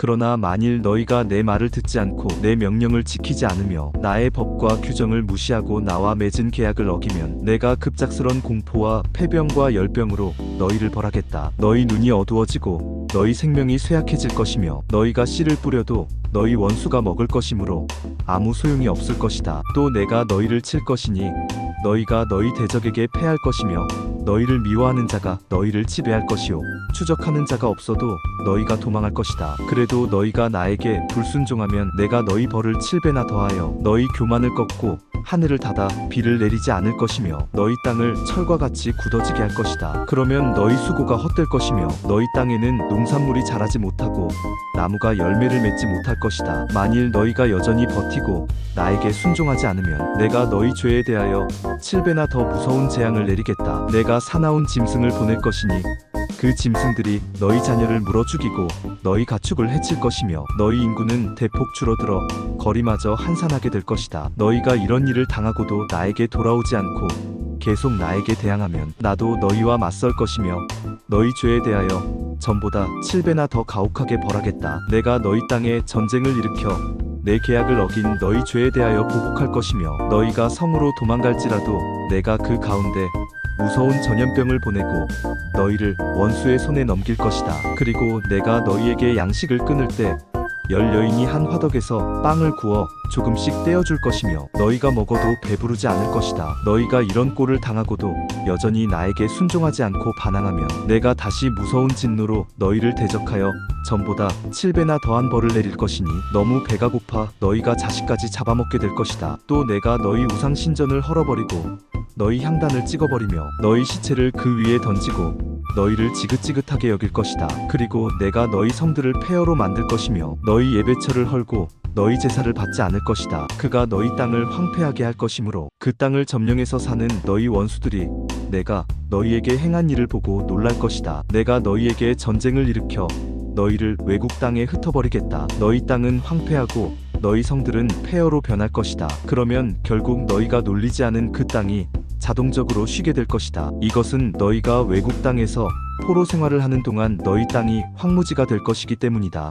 그러나 만일 너희가 내 말을 듣지 않고 내 명령을 지키지 않으며 나의 법과 규정을 무시하고 나와 맺은 계약을 어기면 내가 급작스런 공포와 폐병과 열병으로 너희를 벌하겠다. 너희 눈이 어두워지고 너희 생명이 쇠약해질 것이며 너희가 씨를 뿌려도 너희 원수가 먹을 것이므로 아무 소용이 없을 것이다. 또 내가 너희를 칠 것이니 너희가 너희 대적에게 패할 것이며 너희를 미워하는 자가 너희를 지배할 것이요 추적하는 자가 없어도 너희가 도망할 것이다. 그래도 너희가 나에게 불순종하면 내가 너희 벌을 7배나 더하여 너희 교만을 꺾고 하늘을 닫아 비를 내리지 않을 것이며 너희 땅을 철과 같이 굳어지게 할 것이다. 그러면 너희 수고가 헛될 것이며 너희 땅에는 농산물이 자라지 못하고 나무가 열매를 맺지 못할 것이다. 만일 너희가 여전히 버티고 나에게 순종하지 않으면 내가 너희 죄에 대하여 7배나 더 무서운 재앙을 내리겠다. 내가 사나운 짐승을 보낼 것이니 그 짐승들이 너희 자녀를 물어 죽이고 너희 가축을 해칠 것이며 너희 인구는 대폭 줄어들어 거리마저 한산하게 될 것이다. 너희가 이런 일을 당하고도 나에게 돌아오지 않고 계속 나에게 대항하면 나도 너희와 맞설 것이며 너희 죄에 대하여 전보다 7배나 더 가혹하게 벌하겠다. 내가 너희 땅에 전쟁을 일으켜 내 계약을 어긴 너희 죄에 대하여 보복할 것이며 너희가 성으로 도망갈지라도 내가 그 가운데 무서운 전염병을 보내고 너희를 원수의 손에 넘길 것이다. 그리고 내가 너희에게 양식을 끊을 때 열 여인이 한 화덕에서 빵을 구워 조금씩 떼어줄 것이며 너희가 먹어도 배부르지 않을 것이다. 너희가 이런 꼴을 당하고도 여전히 나에게 순종하지 않고 반항하면 내가 다시 무서운 진노로 너희를 대적하여 전보다 7배나 더한 벌을 내릴 것이니 너무 배가 고파 너희가 자식까지 잡아먹게 될 것이다. 또 내가 너희 우상 신전을 헐어버리고 너희 향단을 찍어버리며 너희 시체를 그 위에 던지고 너희를 지긋지긋하게 여길 것이다. 그리고 내가 너희 성들을 폐허로 만들 것이며 너희 예배처를 헐고 너희 제사를 받지 않을 것이다. 그가 너희 땅을 황폐하게 할 것이므로 그 땅을 점령해서 사는 너희 원수들이 내가 너희에게 행한 일을 보고 놀랄 것이다. 내가 너희에게 전쟁을 일으켜 너희를 외국 땅에 흩어버리겠다. 너희 땅은 황폐하고 너희 성들은 폐허로 변할 것이다. 그러면 결국 너희가 놀리지 않은 그 땅이 자동적으로 쉬게 될 것이다. 이것은 너희가 외국 땅에서 포로 생활을 하는 동안 너희 땅이 황무지가 될 것이기 때문이다.